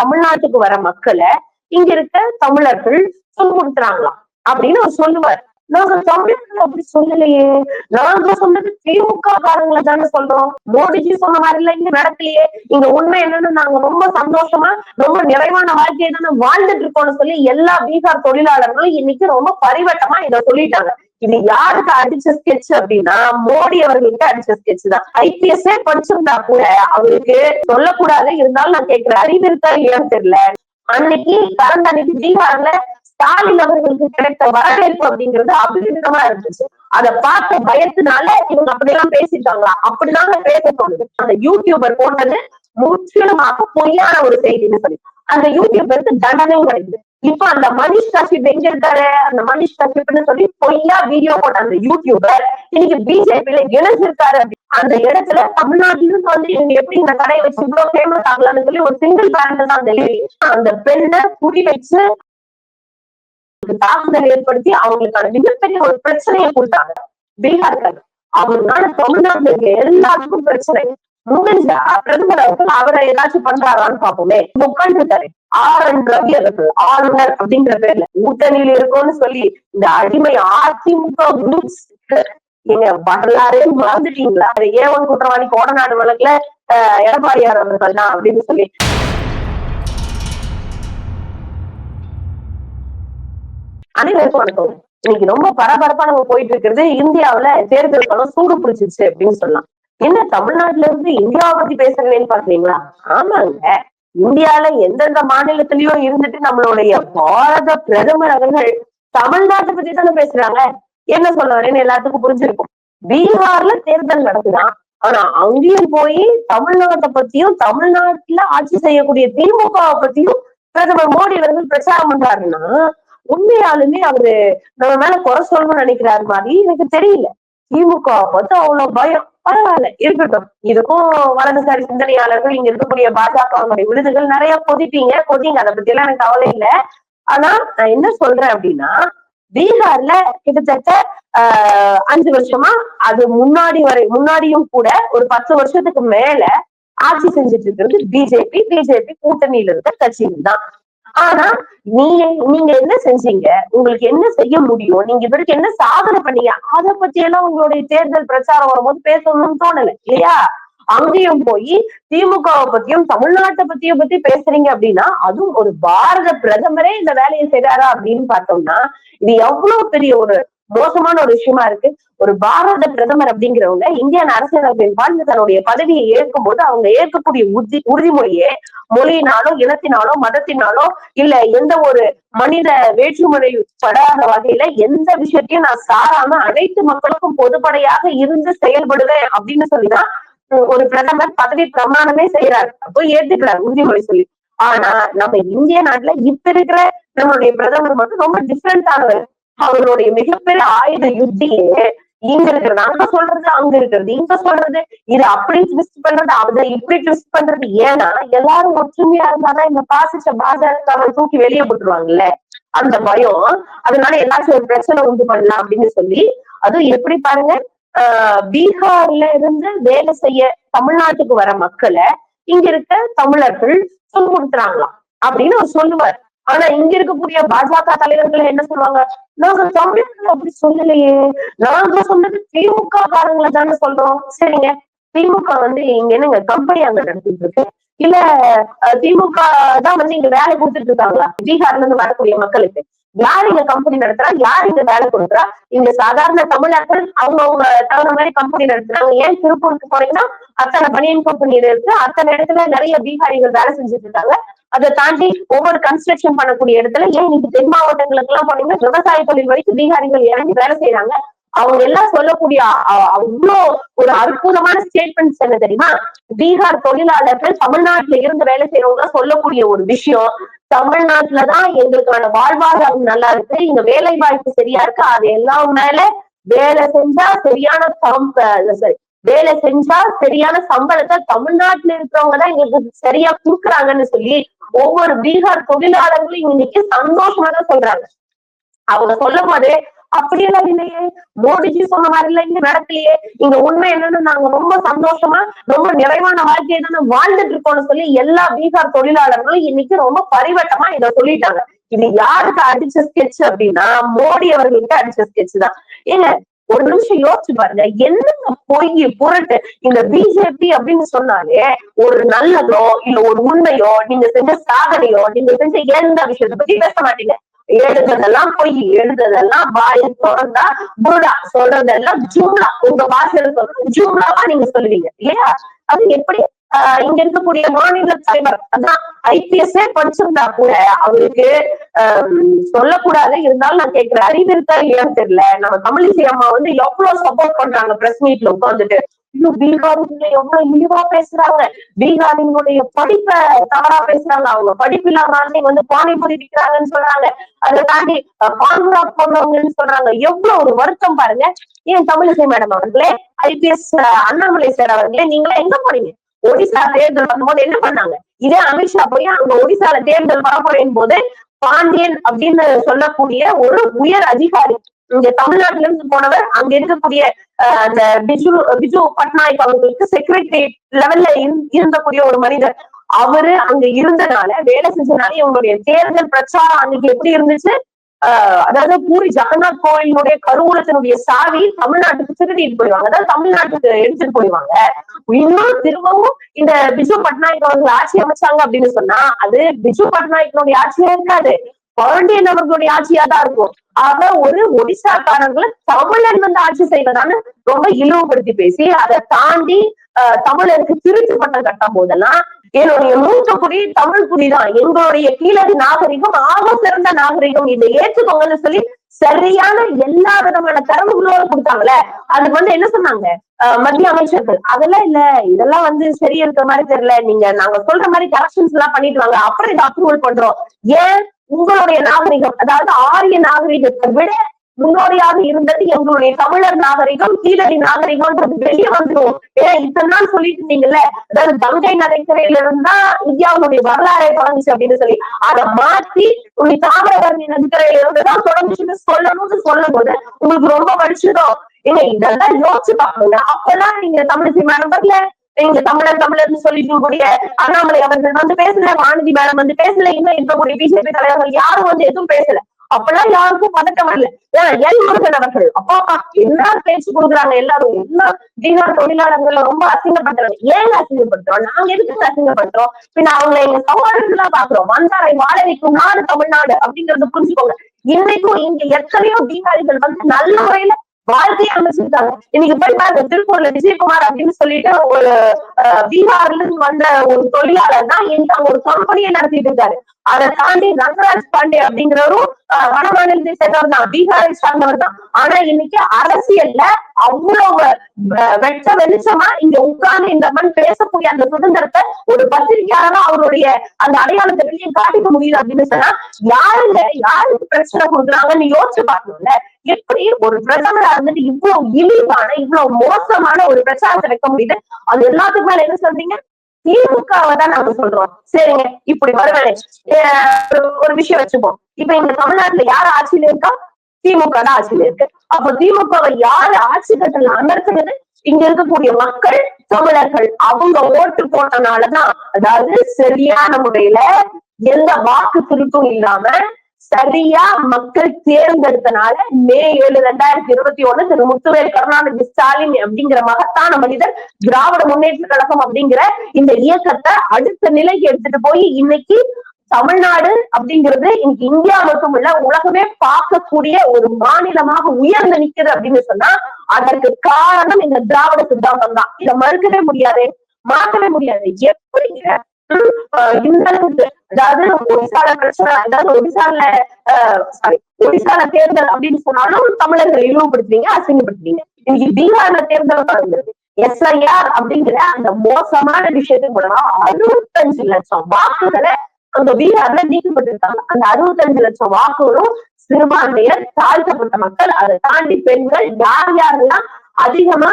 தமிழ்நாட்டுக்கு வர மக்களை இங்க இருக்க தமிழர்கள் துன்புறுத்துறாங்களாம் அப்படின்னு அவர் சொல்லுவார். நாங்க தமிழர்கள் அப்படி சொல்லலையே. நாங்க சொன்னது திமுக காரங்களை தானே சொல்றோம். மோடிஜி சொன்ன மாதிரி எல்லாம் இங்க நடக்கலையே. இங்க உண்மை என்னன்னு நாங்க ரொம்ப சந்தோஷமா ரொம்ப நிறைவான வாழ்க்கையை தானே வாழ்ந்துட்டு இருக்கோம்னு சொல்லி எல்லா பீகார் தொழிலாளர்களும் இன்னைக்கு ரொம்ப பரிவட்டமா இதை சொல்லிட்டாங்க. இது யாருக்கு அடிச்ச ஸ்கெட்ச் அப்படின்னா மோடி அவர்களுக்கு அடிச்ச ஸ்கெட்ச் தான். ஐபிஎஸ் படிச்சிருந்தா கூட அவருக்கு சொல்லக்கூடாது இருந்தாலும் நான் கேட்கிறேன் அறிவு இருக்கா இல்லையான்னு தெரியல. அன்னைக்கு கடந்த அன்னைக்கு பீகார்ல ஸ்டாலின் அவர்களுக்கு கிடைத்த வரவேற்பு அப்படிங்கிறது அபரிமிதமா இருந்துச்சு. அதை பார்த்த பயத்தினால இவங்க அப்படிலாம் பேசிட்டாங்களா? அப்படிதாங்க பேச தோணுது அந்த யூடியூபர் போட்டது முற்றிலுமாக பொய்யான ஒரு செய்தின்னு சொல்லி அந்த யூடியூபருக்கு தண்டனையும் கிடைக்குது. இப்ப அந்த மனிஷ் கஷ்யப் எங்க இருக்காரு? அந்த மனிஷ் கஷ்யப்னு சொல்லி பொய்யா வீடியோ போட்ட அந்த யூடியூபர் இன்னைக்கு பிஜேபியில இணைஞ்சிருக்காரு அப்படி. அந்த இடத்துல தமிழ்நாட்டிலும் வந்து இவங்க எப்படி இந்த கடையை வச்சு இவ்வளவு ஃபேமஸ் ஆகலாம்னு சொல்லி ஒரு சிங்கிள் பேரண்ட் தான் அந்த அந்த பெண்ணை குறி வச்சு தாக்குதல் ஏற்படுத்தி அவங்களுக்கான மிகப்பெரிய ஒரு பிரச்சனையை கொடுத்தாங்க. பீகார்கள் அவங்களால தமிழ்நாட்டுல இருக்க எல்லாத்துக்கும் பிரச்சனை. முடிஞ்சா பிரதமர் அவர்கள் அவரை ஏதாச்சும் பண்றாரான்னு பாப்போமே உட்காந்துருக்காரு ஆர் என் ரவி அரசு ஆளுநர் அப்படிங்கிற பேர்ல கூட்டணியில் இருக்கும்னு சொல்லி இந்த அடிமை அதிமுக குரூப்ஸ் நீங்க வரலாறே மறந்துட்டீங்களா? அது ஏவன் குற்றவாளி கோடநாடு வழக்குல எடப்பாடியார் அவர்கள் தான் அப்படின்னு சொல்லி. அனைவருக்கும் வணக்கம். இன்னைக்கு ரொம்ப பரபரப்பா நம்ம போயிட்டு இருக்கிறது இந்தியாவுல தேர்தல் களம் சூடு பிடிச்சிருச்சு அப்படின்னு சொல்லலாம். என்ன தமிழ்நாட்டுல இருந்து இந்தியாவை பத்தி பேசுறேன்னு பாக்குறீங்களா? ஆமாங்க. இந்தியால எந்தெந்த மாநிலத்திலயும் இருந்துட்டு நம்மளுடைய பாரத பிரதமர் அவர்கள் தமிழ்நாட்டை பத்தி தானே பேசுறாங்க? என்ன சொல்ல வரேன்னு எல்லாத்துக்கும் புரிஞ்சிருக்கும். பீகார்ல தேர்தல் நடக்குதான் ஆனா அங்கேயும் போய் தமிழ்நாட்டை பத்தியும் தமிழ்நாட்டுல ஆட்சி செய்யக்கூடிய திமுகவை பத்தியும் பிரதமர் மோடி அவர்கள் பிரச்சாரம் பண்றாருன்னா உண்மையாலுமே அவரு நம்ம மேல குறை சொல்லணும்னு நினைக்கிறாரு மாதிரி எனக்கு தெரியல. திமுக பார்த்து அவ்வளவு பயம். பரவாயில்ல இருக்கட்டும். இதுக்கும் வலதுசாரி சிந்தனையாளர்கள் இங்க இருக்கக்கூடிய பாஜகவுடைய விருதுகள் நிறைய கொதிப்பீங்க. கொதிங்க அதை பத்தி எல்லாம் எனக்கு கவலை இல்லை. ஆனா நான் என்ன சொல்றேன் அப்படின்னா பீகார்ல கிட்டத்தட்ட ஆஹ் அஞ்சு வருஷமா அது முன்னாடி வரை முன்னாடியும் கூட ஒரு பத்து வருஷத்துக்கு மேல ஆட்சி செஞ்சுட்டு இருக்கிறது பிஜேபி. பிஜேபி கூட்டணியில இருக்க கட்சிகள் தான். ஆனா நீங்க நீங்க என்ன செஞ்சீங்க? உங்களுக்கு என்ன செய்ய முடியும்? நீங்க இவருக்கு என்ன சாதனை பண்ணீங்க? அதை பத்தி எல்லாம் உங்களுடைய தேர்தல் பிரச்சாரம் வரும்போது பேசணும்னு தோணல இல்லையா? அங்கேயும் போய் திமுகவை பத்தியும் தமிழ்நாட்டை பத்தியும் பத்தி பேசுறீங்க அப்படின்னா அதுவும் ஒரு பாரத பிரதமரே இந்த வேலையை செய்றாரா அப்படின்னு பார்த்தோம்னா இது எவ்வளவு பெரிய ஒரு மோசமான ஒரு விஷயமா இருக்கு. ஒரு பாரத பிரதமர் அப்படிங்கிறவங்க இந்தியன் அரசியலமைப்பின் வாழ்ந்து தன்னுடைய பதவியை ஏற்கும் போது அவங்க ஏற்கக்கூடிய உறுதி உறுதிமொழியே மொழியினாலோ இனத்தினாலோ மதத்தினாலோ இல்ல எந்த ஒரு மனித வேற்றுமுறை படாத வகையில எந்த விஷயத்தையும் நான் சாராம அனைத்து மக்களுக்கும் பொதுப்படையாக இருந்து செயல்படுவேன் அப்படின்னு சொல்லிதான் ஒரு பிரதமர் பதவி பிரமாணமே செய்யறாரு அப்போ ஏத்துக்கிறார் உறுதிமொழி சொல்லி. ஆனா நம்ம இந்திய நாட்டுல இப்ப இருக்கிற நம்மளுடைய பிரதமர் மட்டும் ரொம்ப டிஃப்ரெண்ட் ஆனவர். அவருடைய மிகப்பெரிய ஆயுத யுத்தியே இங்க இருக்கிறது. அங்க சொல்றது அங்க இருக்கிறது. இங்க சொல்றது இது அப்படி ட்விஸ்ட் பண்றது அதை இப்படி ட்விஸ்ட் பண்றது. ஏன்னா எல்லாரும் ஒற்றுமையா இருந்தாதான் இந்த பாசிச்ச பாஜக தூக்கி வெளியே போட்டுருவாங்கல்ல. அந்த பயம் அதனால எல்லாச்சும் ஒரு பிரச்சனை உண்டு பண்ணலாம் அப்படின்னு சொல்லி அதுவும் எப்படி பாருங்க ஆஹ் பீகார்ல இருந்து வேலை செய்ய தமிழ்நாட்டுக்கு வர மக்களை இங்க இருக்க தமிழர்கள் துன்புறுத்துறாங்களாம் அப்படின்னு அவர் சொல்லுவார். ஆனா இங்க இருக்கக்கூடிய பாஜக தலைவர்கள் என்ன சொல்லுவாங்க? நாங்க தமிழர்கள் அப்படி சொல்லலையே. நாங்க சொன்னது திமுக காரங்களை தானே சொல்றோம். சரிங்க. திமுக வந்து இங்க என்னங்க கம்பெனி அங்க நடத்திட்டு இருக்கு. இல்ல திமுக தான் வந்து இங்க வேலை கொடுத்துட்டு இருக்காங்களா? பீகார்ல இருந்து வரக்கூடிய மக்களுக்கு. யார் இங்க கம்பெனி நடத்துறா? யார் இங்க வேலை கொடுக்குறா? இங்க சாதாரண தமிழர்கள் அவங்க அவங்க தகுந்த மாதிரி கம்பெனி நடத்துறாங்க. ஏன் திருப்பூருக்கு போனீங்கன்னா அத்தனை பனியன் கம்பெனி இருக்கு. அத்தனை இடத்துல நிறைய பீகாரிகள் வேலை செஞ்சுட்டு இருக்காங்க. அதை தாண்டி ஒவ்வொரு கன்ஸ்ட்ரக்ஷன் பண்ணக்கூடிய இடத்துல ஏன் இன்னைக்கு தென் மாவட்டங்களுக்கு எல்லாம் போனீங்கன்னா விவசாய தொழில் வரைக்கும் பீகாரிகள் இறங்கி வேலை செய்யறாங்க அவங்க எல்லாம் சொல்லக்கூடிய அவ்வளோ ஒரு அற்புதமான ஸ்டேட்மெண்ட்ஸ் என்ன தெரியுமா? பீகார் தொழிலாளர்கள் தமிழ்நாட்டுல இருந்து வேலை செய்யறவங்க சொல்லக்கூடிய ஒரு விஷயம். தமிழ்நாட்டுலதான் எங்களுக்கான வாழ்வாதாரம் நல்லா இருக்கு. இங்க வேலை வாய்ப்பு சரியா இருக்கு? அது எல்லாம் மேல வேலை செஞ்சா சரியான சம்ப வேலை செஞ்சா சரியான சம்பளத்தை தமிழ்நாட்டுல இருக்கிறவங்க தான் எங்களுக்கு சரியா குடுக்குறாங்கன்னு சொல்லி ஒவ்வொரு பீகார் தொழிலாளர்களும் இன்னைக்கு சந்தோஷமா தான் சொல்றாங்க. அவங்க சொல்லும் போதே அப்படியெல்லாம் இல்லையே மோடிஜி சொன்ன மாதிரி எல்லாம் இங்க நடக்கலையே. இங்க உண்மை என்னன்னு நாங்க ரொம்ப சந்தோஷமா ரொம்ப நிறைவான வாழ்க்கையை தான் வாழ்ந்துட்டு இருக்கோம்னு சொல்லி எல்லா பீகார் தொழிலாளர்களும் இன்னைக்கு ரொம்ப பரிவட்டமா இதை சொல்லிட்டாங்க. இது யாருக்கு அடிச்ச ஸ்கெட்ச் அப்படின்னா மோடி அவர்களுக்கு அடிச்ச ஸ்கெட்ச் தான். ஏங்க ஒரு நிமிஷம் யோசிச்சு பாருங்க. என்னங்க பொய் புரட்டு? இந்த பிஜேபி அப்படின்னு சொன்னாலே ஒரு நல்லதோ இல்ல ஒரு உண்மையோ நீங்க செஞ்ச சாதனையோ நீங்க செஞ்ச எந்த விஷயத்தை பத்தி பேச மாட்டீங்க. எழுதுறதெல்லாம் பொய் எழுதுறதெல்லாம் வாயில் திறந்தா புருடா சொல்றதெல்லாம் ஜூம்லா உங்க பாஷையில சொல்றது ஜூம்லாவா நீங்க சொல்லுவீங்க. இல்லையா? அது எப்படி இங்க இருக்கக்கூடிய மாநில தலைவர் அதான் ஐபிஎஸ்ஏ படிச்சிருந்தா கூட அவருக்கு ஆஹ் சொல்லக்கூடாது இருந்தாலும் நான் கேட்கிறேன் அறிவு இருக்கா இல்லையான்னு தெரியல. நம்ம தமிழிசை அம்மா வந்து எவ்வளவு சப்போர்ட் பண்றாங்க பிரஸ் மீட்ல உட்காந்துட்டு இன்னும் பீகாரிங்களை எவ்வளவு இழிவா பேசுறாங்க. பீகாரிங்களுடைய படிப்பை தவறா பேசுறாங்க அவங்க. படிப்பு இல்லாம வந்து பானிபூரி விற்கிறாங்கன்னு சொல்றாங்க அதை தாண்டி பான்புரா போடுறவங்கன்னு சொல்றாங்க எவ்வளவு ஒரு வருத்தம் பாருங்க. ஏன் தமிழிசை மேடம் அவர்களே ஐபிஎஸ் அண்ணாமலை சார் அவர்களே நீங்களே எங்க போனீங்க ஒடிசா தேர்தல் வரும்போது என்ன பண்ணாங்க? இதே அமித்ஷா போய் அங்க ஒடிசால தேர்தல் வரப்போறேன் போது பாண்டியன் அப்படின்னு சொல்லக்கூடிய ஒரு உயர் அதிகாரி இங்க தமிழ்நாட்டில இருந்து போனவர் அங்க இருக்கக்கூடிய அந்த பிஜு பிஜு பட்நாயக் அவங்களுக்கு செக்ரட்டரியேட் லெவல்ல இருந்தக்கூடிய ஒரு மனிதர். அவரு அங்க இருந்தனால வேலை செஞ்சனால இவங்களுடைய தேர்தல் பிரச்சாரம் அன்னைக்கு எப்படி இருந்துச்சு? அதாவது பூரி ஜெகநாத் கோயிலுடைய கருவூலத்தினுடைய சாவி தமிழ்நாட்டுக்கு திருடிட்டு போயிடுவாங்க. அதாவது தமிழ்நாட்டுக்கு எடுத்துட்டு போயிடுவாங்க. இன்னும் திரும்பவும் இந்த பிஜு பட்நாயக் அவர்கள் ஆட்சி அமைச்சாங்க அப்படின்னு சொன்னா அது பிஜு பட்நாயக்கனுடைய ஆட்சியா இருக்காது. பாண்டியன் அவர்களுடைய ஆட்சியா தான் இருக்கும். ஆக ஒரு ஒடிசாக்காரர்களை தமிழன் வந்து ஆட்சி செய்வதான்னு ரொம்ப இழிவுபடுத்தி பேசி அதை தாண்டி தமிழருக்கு திருச்சி பட்டம் கட்டும் போதெல்லாம் என்னுடைய மூத்த குடி தமிழ் குடிதான். எங்களுடைய கீழடி நாகரிகம் ஆக சிறந்த நாகரிகம். இதை ஏற்றுக்கோங்கன்னு சொல்லி சரியான எல்லா விதமான தரவுகளோட கொடுத்தாங்கல்ல. அதுக்கு வந்து என்ன சொன்னாங்க? மத்திய அமைச்சர்கள். அதெல்லாம் இல்ல. இதெல்லாம் வந்து சரி இருக்கிற மாதிரி தெரியல. நீங்க நாங்க சொல்ற மாதிரி கரெக்ஷன்ஸ் எல்லாம் பண்ணிட்டு வாங்க. அப்புறம் இதை அப்ரூவல் பண்றோம். ஏன்? உங்களுடைய நாகரிகம் அதாவது ஆரிய நாகரிகத்தை விட முன்னோடியாக இருந்தது எங்களுடைய தமிழர் நாகரிகம் கீழடி நாகரிகம்ன்றது வெளியே வந்துடும் ஏன்னா இத்தனை நாள் சொல்லிட்டு இருந்தீங்கல்ல அதாவது கங்கை நடைக்கரையில இருந்தா இந்தியாவுடைய வரலாறை தொடங்குச்சு அப்படின்னு சொல்லி. அதை மாத்தி உங்க தாமிரபரணி நதிக்கரையில இருந்துதான் தொடங்குச்சுன்னு சொல்லணும்னு சொல்லும் போது உங்களுக்கு ரொம்ப வலிச்சுதோ ஏங்க இதெல்லாம் யோசிச்சு பாக்கணுங்க அப்பெல்லாம் நீங்க தமிழ் மேடம் நம்பர்ல நீங்க தமிழர் தமிழர்னு சொல்லிட்டு கூடிய அண்ணாமலை அவர்கள் வந்து பேசல வானதி மேடம் வந்து பேசல இன்னும் இருக்கக்கூடிய பிஜேபி தலைவர்கள் யாரும் வந்து எதுவும் பேசல. அப்பெல்லாம் யாருக்கும் பதட்டம் வரல எல் முருகன் அவர்கள்? அப்பா என்ன பேச்சு கொடுக்குறாங்க எல்லாரும்? எல்லா பீகார் தொழிலாளர்கள் ரொம்ப அசிங்கப்படுத்துறாங்க? ஏன் அசிங்கப்படுத்துறோம்? நாங்க எதுக்கு அசிங்கப்படுத்துறோம்? பின்ன அவங்க எங்க சகோதரர்களா பாக்குறோம் வந்தாரை வாழ வைக்கும் நாடு தமிழ்நாடு அப்படிங்கறத புரிஞ்சுக்கோங்க. இன்னைக்கும் இங்க எத்தனையோ பீகாரிகள் வந்து நல்ல முறையில வாழ்க்கையை அமைச்சிருக்காங்க. இன்னைக்கு போய் பாருங்க திருப்பூர்ல விஜயகுமார் அப்படின்னு சொல்லிட்டு ஒரு பீகார்ல இருந்து வந்த ஒரு தொழிலாளர் தான் இன்னைக்கு அவங்க ஒரு கம்பெனியை நடத்திட்டு இருக்காரு. அதை தாண்டி ரங்கராஜ் பாண்டே அப்படிங்கிறவரும் வடமாநிலத்தை சேர்ந்தவர் தான் பீகாரை சார்ந்தவர் தான் ஆனா இன்னைக்கு அரசியல்ல அவ்வளவு வெட்ட வெளிச்சமா இங்க உட்கார்ந்து இந்த மண் பேசக்கூடிய அந்த சுதந்திரத்தை ஒரு பத்திரிகையாளரா அவருடைய அந்த அடையாளத்தை வெளியே காட்டிக்க முடியுது அப்படின்னு சொன்னா யாருங்க யாருக்கு பிரச்சனை கொடுக்குறாங்கன்னு யோசிச்சு பார்க்கணும்ல. எப்படி ஒரு பிரதமரா இருந்துட்டு இவ்வளவு இழிவான இவ்வளவு மோசமான ஒரு பிரச்சாரத்தை வைக்க முடியுது? அது எல்லாத்துக்கு மேல என்ன சொல்றீங்க? திமுகவை தான் நாங்க சொல்றோம். சரிங்க இப்படி வருவேன் ஒரு விஷயம் வச்சுப்போம். இப்ப இந்த தமிழ்நாட்டுல யார் ஆட்சியில இருக்கா? திமுக தான் ஆட்சியில இருக்கு. அப்ப திமுகவை யாரு ஆட்சி கட்டல அமர்த்துறது? இங்க இருக்கக்கூடிய மக்கள் தமிழர்கள் அவங்க ஓட்டு போட்டனாலதான் அதாவது சரியான முறையில எந்த வாக்கு திருப்பும் இல்லாம சரியா மக்கள் தேர்ந்தெடுத்தனால மே ஏழு ரெண்டாயிரத்தி இருபத்தி ஒண்ணு திரு முத்துவேல் கருணாநிதி ஸ்டாலின் அப்படிங்கிற மகத்தான மனிதர் திராவிட முன்னேற்ற கழகம் அப்படிங்கிற இந்த இயக்கத்தை அடுத்த நிலைக்கு எடுத்துட்டு போய் இன்னைக்கு தமிழ்நாடு அப்படிங்கிறது இன்னைக்கு இந்தியா மட்டும் இல்ல உலகமே பார்க்கக்கூடிய ஒரு மாநிலமாக உயர்ந்து நிக்குது அப்படின்னு சொன்னா அதற்கு காரணம் இந்த திராவிட சித்தாந்தம் தான் இதை மறுக்கவே முடியாது மாற்றவே முடியாது. எப்படிங்கிற இந்த அளவுக்கு அதாவது ஒடிசால பிரச்சனை அதாவது ஒடிசால சாரி ஒடிசால தேர்தல் அப்படின்னு சொன்னாலும் தமிழர்கள் இழிவுபடுத்துவீங்க அசிங்கப்படுத்துவீங்க இன்னைக்கு பீகார்ல தேர்தல் நடந்தது எஸ்ஐஆர் அப்படிங்கிற அந்த மோசமான விஷயத்துக்கு மூலமா அறுபத்தஞ்சு லட்சம் வாக்குகளை அந்த பீகார்ல நீக்கப்பட்டிருக்காங்க அந்த அறுபத்தஞ்சு லட்சம் வாக்குகளும் சிறுபான்மையர் தாழ்த்தப்பட்ட மக்கள் அதை தாண்டி பெண்கள் யார் யாரெல்லாம் அதிகமா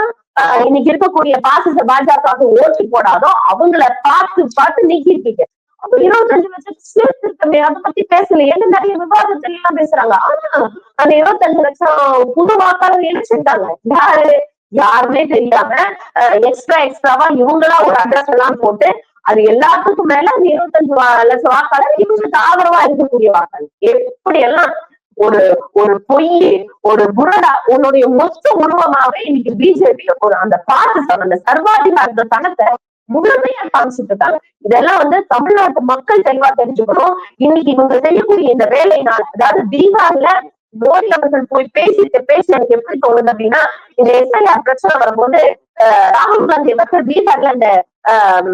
இன்னைக்கு இருக்கக்கூடிய பாசிச பாஜக ஓட்டு போடாதோ அவங்கள பார்த்து பார்த்து நீக்கிருக்கீங்க அப்ப இருபத்தஞ்சு லட்சம் சீர்திருத்தமே அதை பத்தி பேசலையே நிறைய விவாதத்துல எல்லாம் பேசுறாங்க. ஆனா அந்த இருபத்தஞ்சு லட்சம் புது வாக்காளர் என்ன செஞ்சாங்க? யாரு? யாருமே தெரியாம எக்ஸ்ட்ரா எக்ஸ்ட்ராவா இவங்களா ஒரு அட்ரஸ் எல்லாம் போட்டு அது எல்லாத்துக்கும் மேல அந்த இருபத்தஞ்சு லட்சம் வாக்காளர் இவங்களுக்கு ஆதரவா இருக்கக்கூடிய வாக்காளர். எப்படி எல்லாம் ஒரு ஒரு பொய் ஒரு புரடா உன்னுடைய மொத்த உருவமாவே இன்னைக்கு பிஜேபி ஒரு அந்த பாகிஸ்தான் அந்த சர்வாதிகார தனத்தை முழுமையா காமிச்சிட்டு இருக்காங்க. இதெல்லாம் வந்து தமிழ்நாட்டு மக்கள் தெளிவா தெரிஞ்சுக்கணும். இன்னைக்கு இவங்க செய்யக்கூடிய இந்த வேலையினால் அதாவது பீகார்ல மோடி அவர்கள் போய் பேசிட்டு பேசி எனக்கு எப்படி தோணுது அப்படின்னா இந்த எஸ்ஐஆர் பிரச்சனை வரும்போது ராகுல் காந்தி வந்து பீகார்ல அந்த ஆஹ்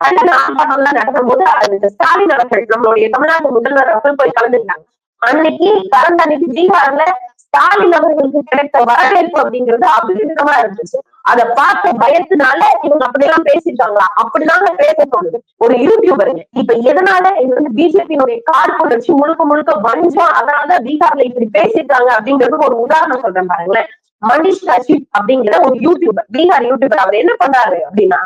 கண்டன ஆர்ப்பாட்டம்லாம் நடக்கும்போது அது ஸ்டாலின் அவர்கள் நம்மளுடைய தமிழ்நாட்டு முதல்வர் அவர்கள் போய் கலந்துட்டாங்க அன்னைக்கு கடந்த அன்னைக்கு பீகார்ல ஸ்டாலின் அவர்களுக்கு கிடைத்த வரவேற்பு அப்படிங்கிறது அபரிமிதமா இருந்துச்சு. அதை பார்த்த பயத்தினால இவங்க அப்படியெல்லாம் பேசிட்டாங்களா? அப்படிதாங்க பேச தோணுது. ஒரு யூடியூபருங்க இப்ப எதனால இது வந்து பிஜேபியினுடைய கார்புணர்ச்சி முழுக்க முழுக்க வஞ்சம்? அதனாலதான் பீகார்ல இப்படி பேசிட்டாங்க அப்படிங்கிறது ஒரு உதாரணம் சொல்றேன் பாருங்களேன். மனிஷ் கஷிப் அப்படிங்கிற ஒரு யூடியூபர் பீகார் யூடியூபர் அவர் என்ன பண்ணாரு அப்படின்னா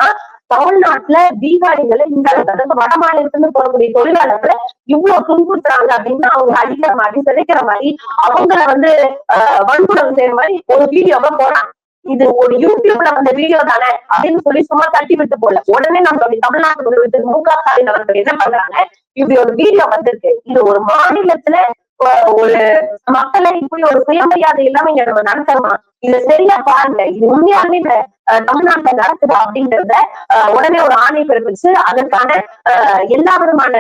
தமிழ்நாட்டுல தீபாவளிகளை இந்த அதாவது வட மாநிலத்துல போகக்கூடிய தொழிலாளர்களை இவ்வளவு துன்புறுத்துறாங்க அப்படின்னு அவங்க அடிக்கிற மாதிரி சிதைக்கிற மாதிரி அவங்கள வந்து ஆஹ், வன்புணர்வு செய்யற மாதிரி ஒரு வீடியோவை போறாங்க இது ஒரு யூடியூப்ல வந்த வீடியோ தானே அப்படின்னு சொல்லி சும்மா தட்டி விட்டு போல உடனே நம்மளுடைய தமிழ்நாட்டு முதலமைச்சர் மு க ஸ்டாலின் அவர்கள் என்ன பண்றாங்க இப்படி ஒரு வீடியோ வந்திருக்கு. இது ஒரு மாநிலத்துல ஒரு மக்களை இப்படி ஒரு சுயமரியாதை இல்லாம இங்க நம்ம நடத்தணுமா? இது சரியா பாருங்க. இது உண்மையாலுமே இந்த தமிழ்நாட்டுல நடக்குதா அப்படிங்கறத உடனே ஒரு ஆணை பிறப்பிச்சு அதற்கான அஹ், எல்லா விதமான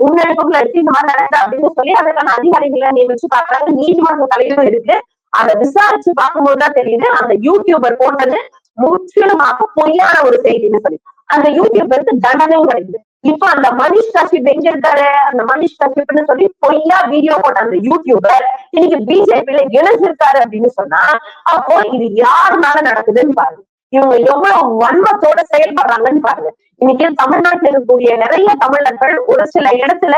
முன்னெடுப்புகளும் எடுத்து இந்த மாதிரி நடக்குது அப்படின்னு சொல்லி அதற்கான அதிகாரிகளை நியமிச்சு பாக்குறாங்க நீதிமன்ற தலைவரும் இருக்கு. அதை விசாரிச்சு பார்க்கும்போதுதான் தெரியுது அந்த யூடியூபர் போட்டது முற்றிலுமாக பொய்யான ஒரு செய்தின்னு சொல்லி அந்த யூடியூபருக்கு தண்டனையும் கிடைக்குது. இப்ப அந்த மனிஷ் கஷ்யப் எங்க இருக்காரு? அந்த மனிஷ் கஷ்யப்னு சொல்லி பொய்யா வீடியோ போட்ட அந்த யூடியூபர் இன்னைக்கு பிஜேபியில இணைஞ்சிருக்காரு அப்படின்னு சொன்னா அப்போ இது யாருனால நடக்குதுன்னு பாருங்க. இவங்க எவ்வளவு வன்மத்தோட செயல்படுறாங்கன்னு பாருங்க. இன்னைக்கு தமிழ்நாட்டில் இருக்கக்கூடிய நிறைய தமிழர்கள் ஒரு சில இடத்துல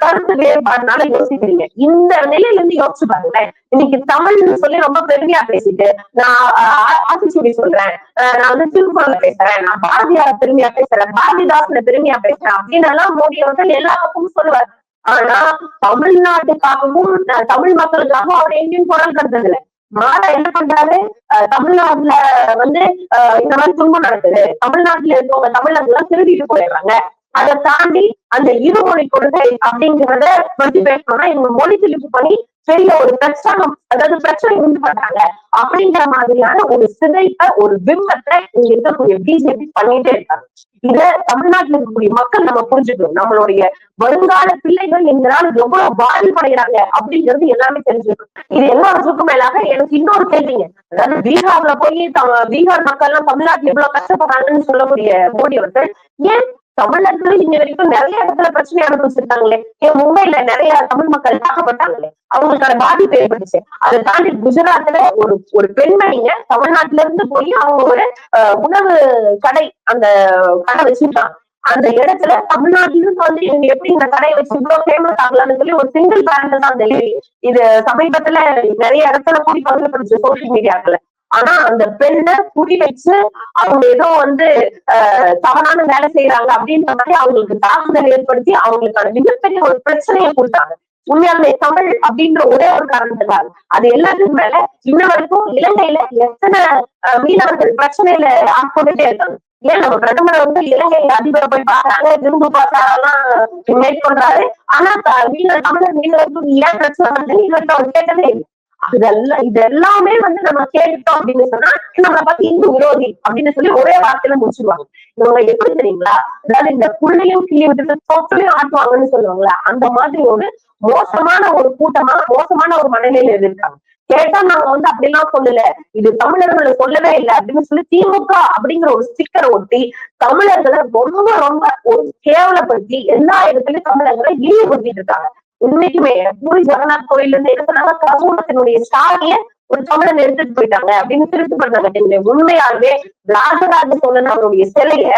கருத்து வேறுபாடுனால யோசிக்கிறீங்க. இந்த நிலையில இருந்து யோசிச்சு பாருங்களேன். இன்னைக்கு தமிழ்னு சொல்லி ரொம்ப பெருமையா பேசிட்டு நான் ஆ- ஆத்திச்சூடி சொல்றேன். நான் வந்து திருக்குறள் பேசுறேன். நான் பாரதியார் பெருமையா பேசுறேன். பாரதிதாசன பெருமையா பேசுறேன் அப்படின்னு எல்லாம் மோடி அவர்கள் எல்லா பக்கமும் சொல்லுவார். ஆனா தமிழ்நாட்டுக்காகவும் அஹ் தமிழ் மக்களுக்காகவும் அவர் எங்கேயும் குரல் கருத்ததில்ல மாறா என்ன பண்றாரு? அஹ் தமிழ்நாட்டுல வந்து இந்த மாதிரி துன்பம் நடக்குது. தமிழ்நாட்டுல இருக்கவங்க தமிழர்கள் திருடிட்டு போயிடுறாங்க. அதை தாண்டி அந்த இருமொழி கொள்கை அப்படிங்கிறத பத்தி பேசணும்னா இவங்க மொழி தெளிவு பண்ணி பெரிய ஒரு பிரச்சனை அதாவது பிரச்சனை உண்டு பண்றாங்க. அப்படிங்கிற மாதிரியான ஒரு சிதைப்ப ஒரு பிம்பத்தை இங்க இருக்கக்கூடிய பிஜேபி பண்ணிட்டே இருக்காங்க. இத தமிழ்நாட்டில் இருக்கக்கூடிய மக்கள் நம்ம புரிஞ்சுக்கணும். நம்மளுடைய வருங்கால பிள்ளைகள் இந்த நாள் எவ்வளவு பாதிப்படைகிறாங்க அப்படிங்கிறது எல்லாமே தெரிஞ்சுக்கணும். இது எல்லாருக்கும் மேலாக எனக்கு இன்னொரு கேள்விங்க. அதாவது பீகார்ல போய் பீகார் மக்கள் எல்லாம் தமிழ்நாட்டுல எவ்வளவு கஷ்டப்படுறாங்கன்னு சொல்லக்கூடிய மோடி அவர்கள் ஏன் தமிழர்கள் இன்ன வரைக்கும் நிறைய இடத்துல பிரச்சனை அனுபவிச்சிருக்காங்களே. ஏன் மும்பைல நிறைய தமிழ் மக்கள் தாக்கப்பட்டாங்களே. அவங்களுக்கான பாதிப்பு ஏற்பட்டுச்சு. அதை தாண்டி குஜராத்ல ஒரு ஒரு பெண்மணிங்க தமிழ்நாட்டுல இருந்து போய் அவங்க ஒரு உணவு கடை அந்த கடை வச்சிருக்காங்க. அந்த இடத்துல தமிழ்நாட்டுல இருந்து வந்து இவங்க எப்படி இந்த கடையை வச்சு இவ்வளவு ஃபேமஸ் ஆகலாம்னு சொல்லி ஒரு சிங்கிள் பேரண்ட் தான் அந்த இது சமீபத்துல நிறைய இடத்துல கூடி பகிர்ந்து சோசியல் மீடியாக்கள் ஆனா அந்த பெண்ணை குறி வச்சு அவங்க ஏதோ வந்து தவறான வேலை செய்யறாங்க அப்படின்ற மாதிரி அவங்களுக்கு தாக்குதல் ஏற்படுத்தி அவங்களுக்கான மிகப்பெரிய ஒரு பிரச்சனையை கொடுத்தாங்க. உண்மையாலுமே தமிழ் அப்படின்ற ஒரே ஒரு காரணத்துக்காக அது எல்லாத்துக்கும் மேல இன்ன வரைக்கும் இலங்கையில எத்தனை மீனவர்கள் பிரச்சனையில ஆட்கொண்டுட்டே இருக்காங்க. ஏன் நம்ம பிரதமர் வந்து இலங்கை அதிபரை போய் பாக்குறாங்க விரும்பு பாசாரெல்லாம் மேற்கொண்டாரு ஆனா மீனவர் தமிழர் மீனவர்கள் ஏன் பிரச்சனை வந்து இவர்கிட்ட கேட்டதே இல்லை. இதெல்லாம் இதெல்லாமே வந்து நம்ம கேட்டோம் அப்படின்னு சொன்னா நம்மளை பார்த்து இந்து விரோதி அப்படின்னு சொல்லி ஒரே வார்த்தையில முடிச்சிருவாங்க. இவங்க எப்படி தெரியுங்களா? அதாவது இந்த புள்ளையும் கிளி விட்டுட்டு தொட்டிலையும் ஆட்டுவாங்கன்னு சொல்லுவாங்களா அந்த மாதிரி ஒரு மோசமான ஒரு கூட்டமா மோசமான ஒரு மனநிலையில இருந்திருக்காங்க கேட்டா நாங்க வந்து அப்படிலாம் சொல்லல. இது தமிழர்களை சொல்லவே இல்லை அப்படின்னு சொல்லி திமுக அப்படிங்கிற ஒரு ஸ்டிக்கர் ஒட்டி தமிழர்களை ரொம்ப ரொம்ப ஒரு கேவலப்படுத்தி எல்லா இடத்துலயும் தமிழர்களை இழிவுபடுத்திட்டு இருக்காங்க. உண்மைக்குமே பூரி ஜெகநாத் கோயில்ல இருந்து எடுத்தனால கருவூலத்தினுடைய சாமிய ஒரு தமிழன் எடுத்துட்டு போயிட்டாங்க அப்படின்னு திருட்டு கட்டிங்களே உண்மையாலுமே ராஜராஜ சோழன் அவருடைய சிலைய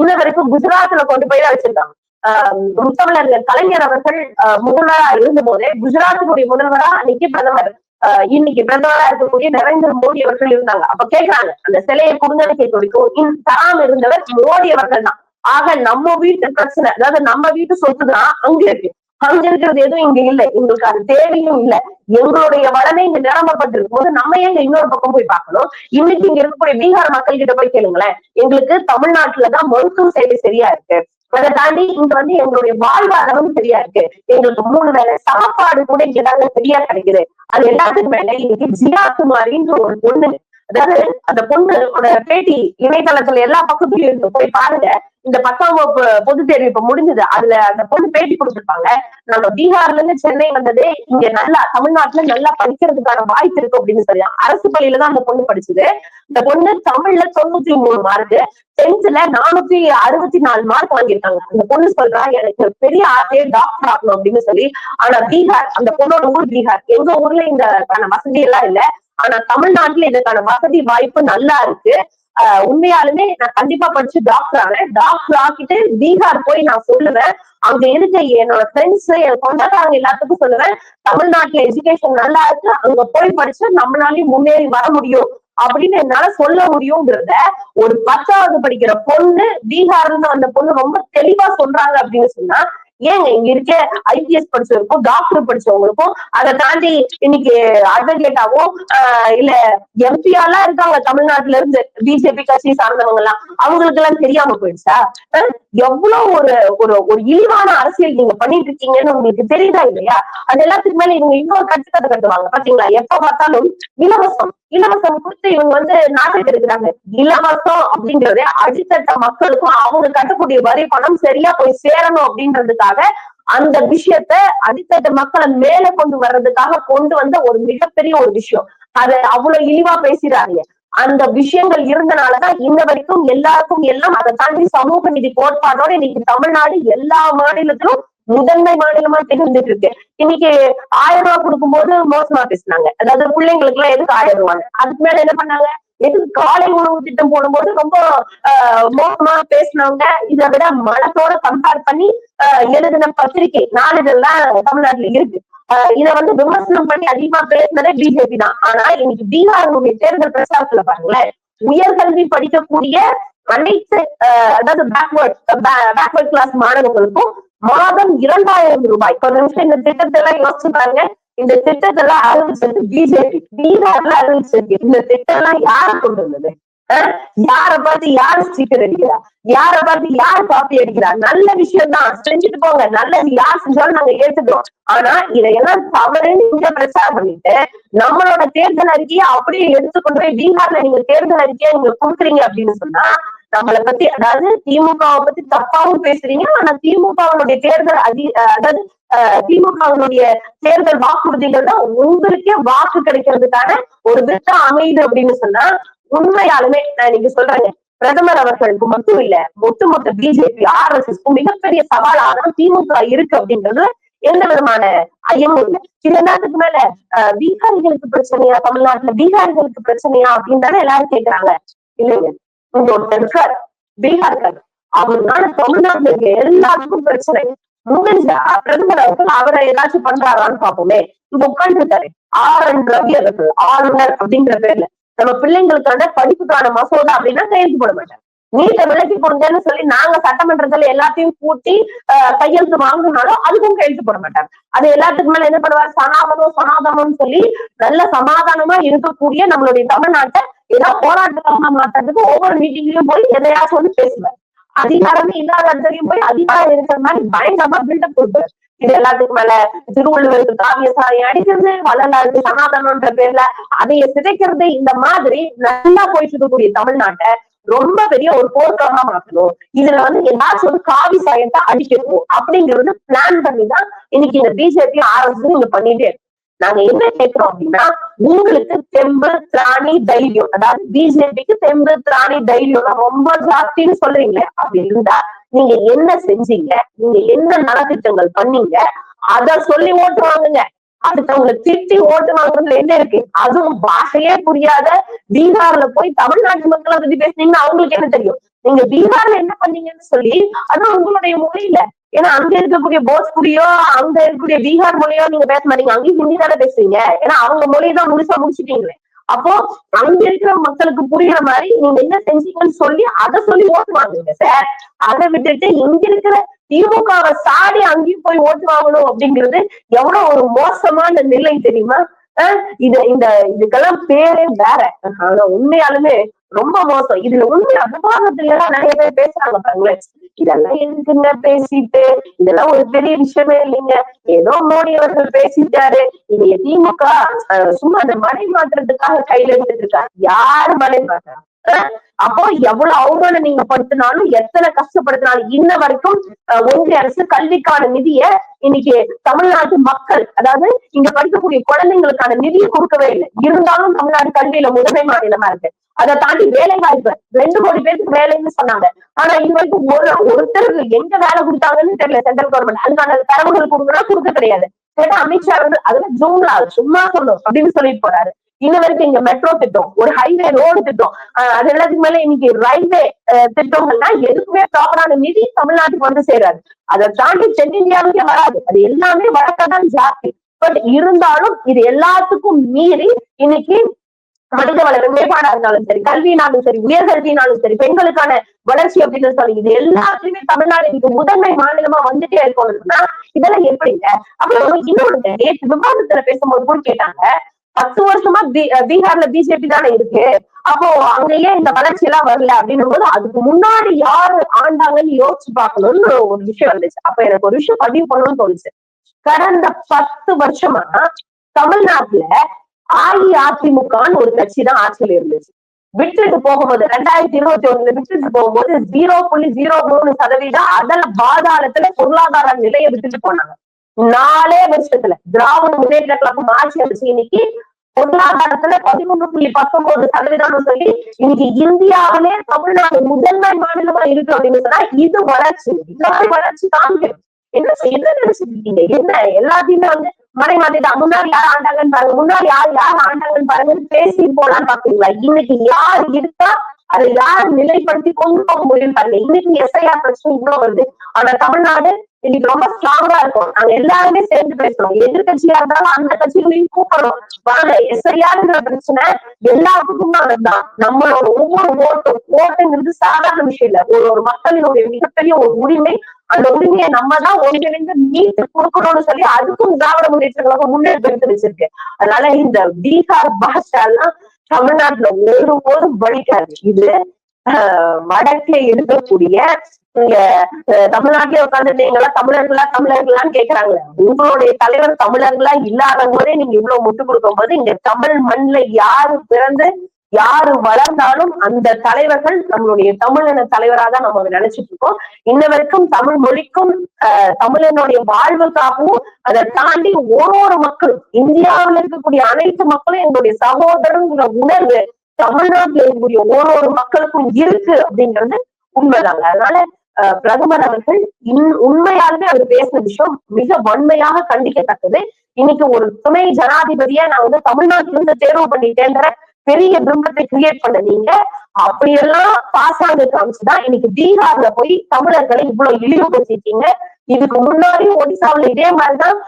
இன்ன வரைக்கும் குஜராத்ல கொண்டு போய் தான் வச்சிருக்காங்க. ஆஹ் முத்தமிழர்கள் கலைஞர் அவர்கள் ஆஹ் முதல்வரா இருந்த போதே குஜராத்தினுடைய முதல்வரா அன்னைக்கு பிரதமர். ஆஹ் இன்னைக்கு பிரதமரா இருக்கக்கூடிய நரேந்திர மோடி அவர்கள் இருந்தாங்க. அப்ப கேக்குறாங்க அந்த சிலையை கொடுங்கன்னு கேட்க தராம இருந்தவர் மோடி அவர்கள் தான். ஆக நம்ம வீட்டு பிரச்சனை அதாவது நம்ம வீட்டு சொத்து தான் அங்க இருக்கு. அங்க இருக்கிறது எதுவும் இங்க இல்ல. எங்களுக்கு அது தேவையும் இல்ல. எங்களுடைய வளமே இங்க நிரம்பப்பட்டிருக்கும் போது நம்ம ஏங்க இன்னொரு பக்கம் போய் பார்க்கணும்? இன்னைக்கு இங்க இருக்கக்கூடிய பீகார் மக்கள் கிட்ட போய் கேளுங்களேன். எங்களுக்கு தமிழ்நாட்டுலதான் மருத்துவ சேவை சரியா இருக்கு. அதை தாண்டி இங்க வந்து எங்களுடைய வாழ்வாதாரம் சரியா இருக்கு. எங்களுக்கு மூணு வேளை சாப்பாடு கூட இங்கதாங்க சரியா கிடைக்குது. அது எல்லாத்துக்கும் மேல இன்னைக்கு ஜியா குமாரின்ற ஒரு பொண்ணு அதாவது அந்த பொண்ணோட பேட்டி இணையதளத்துல எல்லா பக்கத்துலயும் இருந்து போய் பாருங்க. இந்த பத்தாம் வகுப்பு பொது தேர்வு இப்ப முடிஞ்சது. அதுல அந்த பொண்ணு பேட்டி கொடுத்துருப்பாங்க. நம்ம பீகார்ல இருந்து சென்னை வந்ததே இங்க நல்லா தமிழ்நாட்டுல நல்லா படிக்கிறதுக்கான வாய்ப்பு இருக்கு அப்படின்னு சொல்லி அரசு பள்ளியில தான் அந்த பொண்ணு படிச்சது. இந்த பொண்ணு தமிழ்ல தொண்ணூத்தி மூணு மார்க் டென்த்ல நானூத்தி அறுபத்தி நாலு மார்க் வாங்கியிருக்காங்க. அந்த பொண்ணு சொல்றா எனக்கு பெரிய ஆசையே டாக்டர் ஆகணும் அப்படின்னு சொல்லி. ஆனா பீகார் அந்த பொண்ணோட ஊர் பீகார். எங்க ஊர்ல இந்த வசதி எல்லாம் இல்ல. ஆனா தமிழ்நாட்டுல இதுக்கான வசதி வாய்ப்பு நல்லா இருக்கு. ஆஹ் உண்மையாலுமே நான் கண்டிப்பா படிச்சு டாக்டர் ஆனேன் டாக்டர் ஆக்கிட்டு பீகார் போய் நான் சொல்லுவேன். அங்க இருக்க என்னோட ஃப்ரெண்ட்ஸ் என் சொந்தக்காரங்க எல்லாத்துக்கும் சொல்லுவேன் தமிழ்நாட்டுல எஜுகேஷன் நல்லா இருக்கு. அங்க போய் படிச்சு நம்மளாலையும் முன்னேறி வர முடியும். அப்படின்னு என்னால சொல்ல முடியுங்கிறத ஒரு பத்தாவது படிக்கிற பொண்ணு பீகார்னு அந்த பொண்ணு ரொம்ப தெளிவா சொல்றாங்க அப்படின்னு சொன்னா ஏங்க இங்க இருக்க ஐபிஎஸ் படிச்சவருக்கும் டாக்டர் படிச்சவங்களுக்கும் அதை தாண்டி இன்னைக்கு அட்வொகேட்டாவும் இல்ல எம்பியாலாம் இருக்காங்க தமிழ்நாட்டுல இருந்து பிஜேபி கட்சி சார்ந்தவங்க எல்லாம் அவங்களுக்கு எல்லாம் தெரியாம போயிடுச்சா? எவ்வளவு ஒரு ஒரு ஒரு இழிவான அரசியல் நீங்க பண்ணிட்டு இருக்கீங்கன்னு உங்களுக்கு தெரியுதா இல்லையா? அது எல்லாத்துக்கு மேல இவங்க இன்னொரு கட்டுக்கதை கட்டுவாங்க. பாத்தீங்களா? எப்ப பார்த்தாலும் இலவசம் இலவசம் கொடுத்து இவங்க வந்து நாட்டுக்கு இருக்கிறாங்க இலவசம் அப்படிங்கறது அடித்தட்ட மக்களுக்கும் அவங்க கட்டக்கூடிய வரி பணம் சரியா போய் சேரணும் அப்படின்றதுக்காக அந்த விஷயத்த அடுத்தடுத்த மக்களை மேல கொண்டு வர்றதுக்காக கொண்டு வந்த ஒரு மிகப்பெரிய ஒரு விஷயம். அதை அவ்வளவு இழிவா பேசுறாங்க. அந்த விஷயங்கள் இருந்தனாலதான் இன்ன வரைக்கும் எல்லாருக்கும் எல்லாம் அதை தாண்டி சமூக நிதி கோட்பாடோட இன்னைக்கு தமிழ்நாடு எல்லா மாநிலத்திலும் முதன்மை மாநிலமா திகழ்ந்துட்டு இருக்கு. இன்னைக்கு ஆயிரம் ரூபாய் கொடுக்கும் போது மோசமா பேசினாங்க. அதாவது பிள்ளைங்களுக்கு எல்லாம் எதுக்கு ஆயிரம் ரூபாய்? அதுக்கு மேல என்ன பண்ணாங்க? எதுக்கு காலை உணவு திட்டம் போடும்போது ரொம்ப மோசமா பேசினவங்க இதை விட மனத்தோட கம்பேர் பண்ணி எழுதின பத்திரிகை நாளிதழ்லாம் தமிழ்நாட்டுல இருக்கு. இத வந்து விமர்சனம் பண்ணி அதிகமா பேசினதே பிஜேபி தான். ஆனா இன்னைக்கு பீகாருடைய தேர்தல் பிரச்சாரத்துல பாருங்களேன் உயர்கல்வி படிக்கக்கூடிய அனைத்து அதாவது பேக்வர்ட் பேக்வர்ட் கிளாஸ் மாணவர்களுக்கும் மாதம் இரண்டாயிரம் ரூபாய். இப்ப நிமிஷம் இந்த திட்டத்தை எல்லாம் யோசிச்சு பாருங்க இந்த திட்டத்தெல்லாம் அறிவிச்சது பிஜேபி பீகார்ல அறிவிச்சிருக்கு இந்த திட்டம் எல்லாம் யாரு கொண்டு வந்தது? யார பார்த்து யாரு ஸ்டிக்கர் அடிக்கிறா? யார பார்த்து யாரு காப்பி அடிக்கிறா? நல்ல விஷயம் தான் செஞ்சுட்டு போங்க. நல்லது யார் செஞ்சாலும் நாங்க ஏத்துக்கிறோம். ஆனா இதையெல்லாம் தவறுன்னு இங்க பிரச்சாரம் பண்ணிட்டு நம்மளோட தேர்தல் அறிக்கையை அப்படியே எடுத்துக்கொண்டு போய் பீகார்ல நீங்க தேர்தல் அறிக்கையை நீங்க கொடுக்குறீங்க அப்படின்னு சொன்னா நம்மளை பத்தி அதாவது திமுகவை பத்தி தப்பாவும் பேசுறீங்க. ஆனா திமுகவுடைய தேர்தல் அதி அதாவது திமுகவினுடைய தேர்தல் வாக்குறுதிகள் தான் உங்களுக்கே வாக்கு கிடைக்கிறதுக்கான ஒரு திட்டம் அமையுது அப்படின்னு சொன்னா உண்மையாலுமே நான் இன்னைக்கு சொல்றேங்க பிரதமர் அவர்களுக்கு மட்டும் இல்ல ஒட்டுமொத்த பிஜேபி ஆர் எஸ் எஸ்க்கும் மிகப்பெரிய சவாலாக திமுக இருக்கு அப்படின்றது எந்த விதமான ஐயமும் இல்லை. சில நேரத்துக்கு மேல பீகாரிகளுக்கு பிரச்சனையா தமிழ்நாட்டுல பீகாரிகளுக்கு பிரச்சனையா அப்படின்னு தானே எல்லாரும் கேக்குறாங்க. இல்லைங்க இங்க ஒருத்தர் இருக்கார் பீகார்கார் அவருனால தமிழ்நாட்டுல இருக்க எல்லாத்துக்கும் பிரச்சனை. முடிஞ்சா பிரதமர் அவர்கள் அவரை ஏதாச்சும் பண்றாரான்னு பாப்போமே இங்க உட்காந்துருக்காரு ஆர் என் ரவி அரசு ஆளுநர் அப்படிங்கிற பேர்ல. நம்ம பிள்ளைங்களுக்கான படிப்புக்கான மசோதா அப்படின்னா கையெழுத்து போட மாட்டாங்க. நீட்ட விலக்கி கொடுங்கன்னு சொல்லி நாங்க சட்டமன்றத்துல எல்லாத்தையும் கூட்டி கையெழுத்து வாங்கினாலும் அதுக்கும் கையெழுத்து போட மாட்டாங்க. அது எல்லாத்துக்கு மேல என்ன பண்ணுவார்? சனாதனம் சனாதனம் சொல்லி நல்ல சமாதானமா இருக்கக்கூடிய நம்மளுடைய தமிழ்நாட்டை ஏதாவது போராட்டமா மாத்துறதுக்கு ஒவ்வொரு மீட்டிங்லயும் போய் எதையாச்சும் வந்து பேசுவார். அதிகாரமே இல்லாத இடத்துலயும் போய் அதிகாரம் இருக்கிற மாதிரி பயங்கரமா பில்டப் கொடுப்பாரு இது எல்லாத்துக்கு மேல திருவள்ளுவருக்கு காவிய சாரி அடிக்கிறது வள்ளலாருக்கு சனாதனம்ன்ற பேர்ல அதைய சிதைக்கிறது இந்த மாதிரி நல்லா போயிட்டு இருக்கக்கூடிய தமிழ்நாட்டை ரொம்ப பெரிய ஒரு போர்க்களமா மாத்தணும். இதுல வந்து ஏதாச்சும் ஒரு காவி சாயத்தை அடிக்கணும் அப்படிங்கறது பிளான் பண்ணி தான் இன்னைக்கு இந்த பிஜேபி ஆர்எஸ் இங்க பண்ணிட்டே இருக்கு. நாங்க என்ன கேட்கிறோம் அப்படின்னா உங்களுக்கு தெம்பு திராணி தைரியம். அதாவது பிஜேபிக்கு தெம்பு திராணி தைரியம். ரொம்ப ஜாஸ்தின்னு சொல்றீங்களே அப்படி இருந்தா நீங்க என்ன செஞ்சீங்க? நீங்க என்ன நலத்திட்டங்கள் பண்ணீங்க? அத சொல்லி ஓட்டு வாங்குங்க. அடுத்தவங்க திட்டி ஓட்டு வாங்குறதுல என்ன இருக்கு? அதுவும் பாஷையே புரியாத பீகார்ல போய் தமிழ்நாட்டு மக்களை பத்தி பேசுனீங்கன்னா அவங்களுக்கு என்ன தெரியும்? நீங்க பீகார்ல என்ன பண்ணீங்கன்னு சொல்லி அது உங்களுடைய மொழியில. ஏன்னா அங்க இருக்கக்கூடிய போஜ்புரியோ அங்க இருக்கக்கூடிய பீகார் மொழியோ நீங்க பேச மாட்டீங்க. அங்கேயும் ஹிந்தி தானே பேசுவீங்க. ஏன்னா அவங்க மொழியை தான் முழுசா முடிச்சுட்டீங்களே. அப்போ அங்க இருக்கிற மக்களுக்கு புரியுற மாதிரி நீங்க என்ன செஞ்சீங்கன்னு சொல்லி அதை சொல்லி ஓட்டு வாங்குங்க சார் அதை விட்டுட்டு இங்க இருக்கிற திமுகவை சாடி அங்கேயும் போய் ஓட்டு வாங்கணும் அப்படிங்கிறது எவ்வளவு ஒரு மோசமான நிலை தெரியுமா? இது இந்த இதுக்கெல்லாம் பேரே வேற. ஆனா உண்மையாலுமே ரொம்ப மோசம். இதுல உண்மை விவாதத்துல எல்லாம் நிறைய பேர் பேசுறாங்க பாருங்களேன் இதெல்லாம் எதுக்குங்க பேசிட்டு? இதெல்லாம் ஒரு பெரிய விஷயமே இல்லைங்க. ஏதோ மோடி அவர்கள் பேசிட்டாரு. இது திமுக சும்மா அந்த மலை மாற்றுறதுக்காக கையில எடுத்துட்டு இருக்கா யாரு மலை மாற்றா அப்போ எவ்வளவு அவமானம் நீங்க படுத்தினாலும் எத்தனை கஷ்டப்படுத்தினாலும் இன்ன வரைக்கும் ஒன்றிய அரசு கல்விக்கான நிதிய இன்னைக்கு தமிழ்நாட்டு மக்கள் அதாவது இங்க படிக்கக்கூடிய குழந்தைங்களுக்கான நிதியை கொடுக்கவே இல்லை. இருந்தாலும் தமிழ்நாடு கல்வியில முதன்மை மாநிலமா இருக்கு. அதை தாண்டி வேலை வாய்ப்பு ரெண்டு கோடி பேருக்கு வேலைன்னு சொன்னாங்க. ஆனா இது வரைக்கும் ஒரு ஒருத்தருக்கு எங்க வேலை கொடுத்தாங்கன்னு தெரியல சென்ட்ரல் கவர்மெண்ட் அதுக்கான தரவுகள் கொடுக்கணும் கொடுக்க கிடையாது. கேட்டா அமித்ஷா வந்து அதுல ஜூம்லா சும்மா சொல்லும் அப்படின்னு சொல்லிட்டு போறாரு. இன்ன வரைக்கும் இங்க மெட்ரோ திட்டம் ஒரு ஹைவே ரோடு திட்டம் ஆஹ் அது எல்லாத்துக்கு மேல இன்னைக்கு ரயில்வே திட்டங்கள்னா எதுக்குமே ப்ராப்பரான நிதி தமிழ்நாட்டுக்கு வந்து சேராது. அதை தாண்டி தென்னிந்தியாவுக்கே வராது. அது எல்லாமே வழக்கதான் ஜாஸ்தி. பட் இருந்தாலும் இது எல்லாத்துக்கும் மீறி இன்னைக்கு மனித வளரும் மேம்பாடா இருந்தாலும் சரி கல்வினாலும் சரி உயர்கல்வினாலும் சரி பெண்களுக்கான வளர்ச்சி அப்படின்னு சொல்லி இது எல்லாத்துலயுமே தமிழ்நாடு இது முதன்மை மாநிலமா வந்துட்டே இருக்கணும்னா இதெல்லாம் எப்படிங்க அப்புறம் இன்னொன்னு நேற்று விவாதத்துல பேசும்போது கூட கேட்டாங்க பத்து வருஷமா பீ- பீகார்ல பிஜேபி தானே இருக்கு அப்போ அங்கேயே இந்த வளர்ச்சி எல்லாம் வரல அப்படின்னும் போது அதுக்கு முன்னாடி யாரு ஆண்டாங்கன்னு யோசிச்சு பார்க்கணும்னு ஒரு விஷயம் வந்துச்சு அப்ப எனக்கு ஒரு விஷயம் பதிவு பண்ணணும்னு தோணுச்சு. கடந்த பத்து வருஷமா தமிழ்நாட்டுல அஇஅதிமுகன்னு ஒரு கட்சி தான் ஆட்சியில் இருந்துச்சு. விட்டுட்டு போகும்போது ரெண்டாயிரத்தி இருபத்தி ஒண்ணுல விட்டுட்டு போகும்போது ஜீரோ புள்ளி ஜீரோ மூணு சதவீதம் அதன் பாதாளத்துல பொருளாதார நிலையை விட்டுட்டு போனாங்க. நாலே வருஷத்துல திராவிட முன்னேற்ற கழகம் ஆட்சி அமைச்சு இன்னைக்கு பொருளாதாரத்துல பதிமூணு புள்ளி பத்தொன்பது சதவீதம்னு சொல்லி இன்னைக்கு இந்தியாவிலே தமிழ்நாடு முதன்மை மாநிலமா இருக்கு அப்படின்னு சொன்னா இது வளர்ச்சி. இந்த மாதிரி வளர்ச்சி காமிக்கும் என்ன என்ன நினைச்சிருக்கீங்க என்ன எல்லாத்தையுமே வந்து மறை மாத்திட்டா முன்னாடி யார் ஆண்டாங்கன்னு பாருங்க முன்னாடி யார் யார் ஆண்டாங்கன்னு பாருங்கன்னு பேசி போலான்னு பாத்தீங்களா இன்னைக்கு யார் இருக்கா அதை யார் நிலைப்படுத்தி கொண்டு போக முடியும் பாருங்க. இன்னைக்கு எஸ்ஐஆர் பிரச்சனை இவ்வளவு வருது. ஆனா தமிழ்நாடு இன்னைக்கு ரொம்ப ஸ்ட்ராங்கா இருக்கும். நாங்க எல்லாருமே சேர்ந்து பேசுறோம். எதிர்கட்சியா இருந்தாலும் அந்த கட்சிகளையும் கூப்பிடணும் வாங்க எஸ்ஐஆருங்கிற பிரச்சனை எல்லாத்துக்கும் தான். நம்மளோட ஒவ்வொரு ஓட்டும் ஓட்டுங்கிறது சாதாரண விஷயம் இல்ல. ஒரு ஒரு மக்களினுடைய மிகப்பெரிய ஒரு உரிமை. அந்த உரிமையை நம்ம தான் ஒன்றிணைந்து மீட்டு கொடுக்கணும்னு சொல்லி அதுக்கும் திராவிட முன்னேற்ற கழகம் வச்சிருக்கு. அதனால இந்த பீகார் பாஷா எல்லாம் தமிழ்நாட்டுல ஒரு ஒரு வழிக்காது. இது ஆஹ், வடக்கே இருக்கக்கூடிய இங்க தமிழ்நாட்டிலே உட்கார்ந்து நீங்களா தமிழர்களா தமிழர்களான்னு கேக்குறாங்க உங்களுடைய தலைவர் தமிழர்களா இல்லாத போதே நீங்க இவ்வளவு முட்டு கொடுக்கும் போது இங்க தமிழ் மண்ணுல யாரு பிறந்து யாரு வளர்ந்தாலும் அந்த தலைவர்கள் நம்மளுடைய தமிழின தலைவரா தான் நம்ம நினைச்சிட்டு இருக்கோம். இன்ன வரைக்கும் தமிழ் மொழிக்கும் ஆஹ், தமிழனுடைய வாழ்வுக்காகவும் அதை தாண்டி ஒரு ஒரு மக்களும் இந்தியாவில் இருக்கக்கூடிய அனைத்து மக்களும் எங்களுடைய சகோதரங்கிற உணர்வு தமிழ்நாட்டில் இருக்கக்கூடிய ஒரு ஒரு மக்களுக்கும் இருக்கு அப்படிங்கிறது உண்மைதாங்க. அதனால பிரதமர் அவர்கள் இன்- உண்மையாலுமே அவர் பேசின விஷயம் மிக வன்மையாக கண்டிக்கத்தக்கது. இன்னைக்கு ஒரு துணை ஜனாதிபதியா நான் வந்து தமிழ்நாட்டில இருந்து தேர்வு பண்ணிட்டேன்ற பெரிய பிம்பத்தை கிரியேட் பண்ண நீங்க அப்படியெல்லாம் பாசாங்க காமிச்சுதான் இன்னைக்கு பீகார்ல போய் தமிழர்களை இவ்வளவு இழிவுபடுத்திட்டீங்க. இதுக்கு முன்னாடி ஒடிசாவில இதே மாதிரிதான்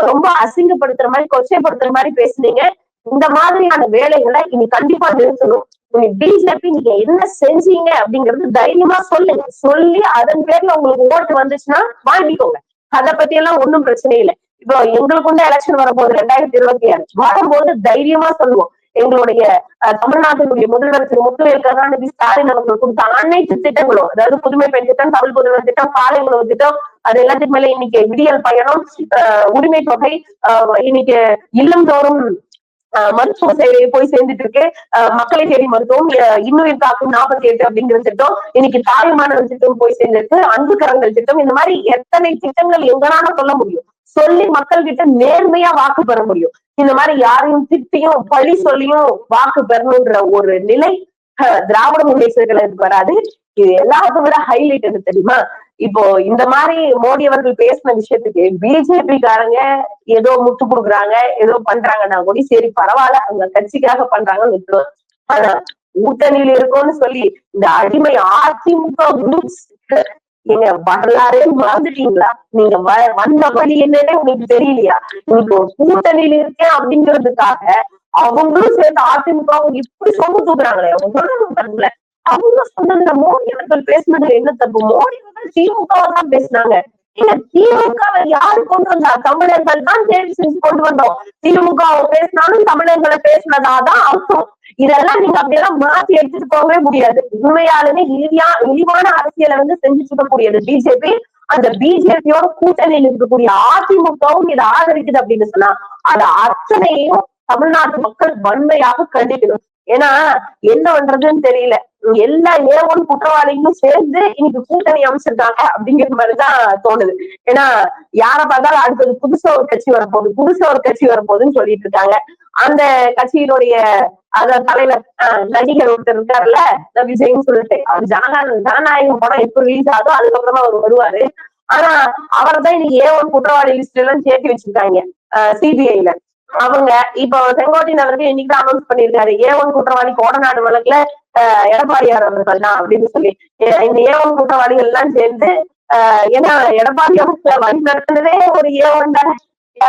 ரொம்ப அசிங்கப்படுத்துற மாதிரி கொச்சைப்படுத்துற மாதிரி பேசுனீங்க. இந்த மாதிரியான வேலைகளை இனி கண்டிப்பா நிறுத்தணும். பிஜேபி நீங்க என்ன செஞ்சீங்க அப்படிங்கறது தைரியமா சொல்லுங்க சொல்லி அதன் பேர்ல உங்களுக்கு ஓட்டு வந்துச்சுன்னா வாங்கிக்கோங்க. அதை பத்தி எல்லாம் ஒன்னும் பிரச்சனை இல்லை. இப்போ எங்களுக்குள்ள எலெக்ஷன் வரும்போது ரெண்டாயிரத்தி இருபத்தி ஆறு. வரும்போது தைரியமா சொல்லுவோம். எங்களுடைய தமிழ்நாட்டினுடைய முதல்வர் திரு முத்துவேல் கருணாநிதி ஸ்டாலின் அவர்கள் கொடுத்த அனைத்து திட்டங்களும் அதாவது புதுமை பெண் திட்டம் தமிழ் புதுமை திட்டம் காலை உணவு திட்டம் அது எல்லாத்துக்கு மேல இன்னைக்கு விடியல் பயணம் உரிமை தொகை இன்னைக்கு இல்லம் தோறும் மருத்துவ சேவை போய் சேர்ந்துட்டு இருக்கு மக்களை தேடி மருத்துவம் அஹ், இன்னுயிர் காக்கும் நாற்பத்தி எட்டு அப்படிங்கிற திட்டம் இன்னைக்கு தாய்மான திட்டம் போய் சேர்ந்திருக்கு. அன்பு கரங்கள் திட்டம். இந்த மாதிரி எத்தனை திட்டங்கள் எங்களால சொல்ல முடியும்? சொல்லி மக்கள் கிட்ட நேர்மையா வாக்கு பெற முடியும். இந்த மாதிரி யாரையும் திட்டியும் பழி சொல்லியும் வாக்கு பெறணுன்ற ஒரு நிலை அஹ், திராவிட முன்னேற்றங்களுக்கு வராது. இது எல்லாத்தையும் விட ஹைலைட் என்ன தெரியுமா? இப்போ இந்த மாதிரி மோடி அவர்கள் பேசின விஷயத்துக்கு பிஜேபி காரங்க ஏதோ முட்டு கொடுக்குறாங்க ஏதோ பண்றாங்கன்னா கூட சரி பரவாயில்ல அவங்க கட்சிக்காக பண்றாங்கன்னு விட்டுருவோம் ஆனா கூட்டணியில் இருக்கோம்னு சொல்லி இந்த அடிமை அதிமுக groups, நீங்க வரலாறே மறந்துட்டீங்களா? நீங்க வ- வந்த வழி என்னன்னே உங்களுக்கு தெரியலையா? நீங்க ஒரு கூட்டணியில் இருக்கேன் அப்படிங்கிறதுக்காக அவங்களும் சேர்ந்து அதிமுக இப்படி சொம்பு தூக்குறாங்களே அவங்க அவங்க அவங்க இந்த மோடி அவர்கள் பேசினதுல என்ன தப்பு? மோடி அவர்கள் திமுக தான் பேசினாங்க. இல்ல திமுக யாரு கொண்டு வந்தா? தமிழர்கள் தான் தேர்வு செஞ்சு கொண்டு வந்தோம். திமுக பேசினாலும் தமிழர்களை பேசினதாதான் அர்த்தம். இதெல்லாம் நீங்க அப்படியெல்லாம் மாத்தி எடுத்துட்டு போகவே முடியாது. உண்மையாலுமே இழிவா இழிவான அரசியலை வந்து செஞ்சுட்டு இருக்கக்கூடியது பிஜேபி. அந்த பிஜேபியோட கூட்டணியில் இருக்கக்கூடிய அதிமுகவும் இதை ஆதரிக்குது அப்படின்னு சொன்னா அது அத்தனையும் தமிழ்நாட்டு மக்கள் வன்மையாக கண்டிக்கணும். ஏன்னா என்ன பண்றதுன்னு தெரியல. எல்லா ஏ ஒன் குற்றவாளிகளும் சேர்ந்து இன்னைக்கு கூட்டணி அமைச்சிருக்காங்க அப்படிங்கிற மாதிரிதான் தோணுது. ஏன்னா யார பார்த்தாலும் அடுத்தது புதுசா ஒரு கட்சி வரப்போகுது புதுசா ஒரு கட்சி வரப்போகுதுன்னு சொல்லிட்டு இருக்காங்க. அந்த கட்சியினுடைய அத தலையில நடிகர் ஒருத்தர் இருக்காருல்ல விஜய்னு சொல்லிட்டு. அவர் ஜனநாயகம் ஜனநாயகம் படம் எப்ப ரிலீஸ் ஆகுதோ அதுக்கப்புறமா அவர் வருவாரு. ஆனா அவர் தான் இன்னைக்கு ஏ ஒன் குற்றவாளி லிஸ்ட் எல்லாம் சேர்த்து வச்சிருக்காங்க சிபிஐல அவங்க இப்போ செங்கோட்டையன் அவர்கள் இன்னைக்கு தான் அனௌன்ஸ் பண்ணிருக்காரு ஏ ஒன் குற்றவாளி கோடநாடு வழக்குல அஹ், எடப்பாடியார் அவர்கள் தான் அப்படின்னு சொல்லி. இந்த ஏ ஒன் குற்றவாளிகள் எல்லாம் சேர்ந்து அஹ், ஏன்னா எடப்பாடி அவர்கள் வழி நடத்தினதே ஒரு ஏ ஒன் தானே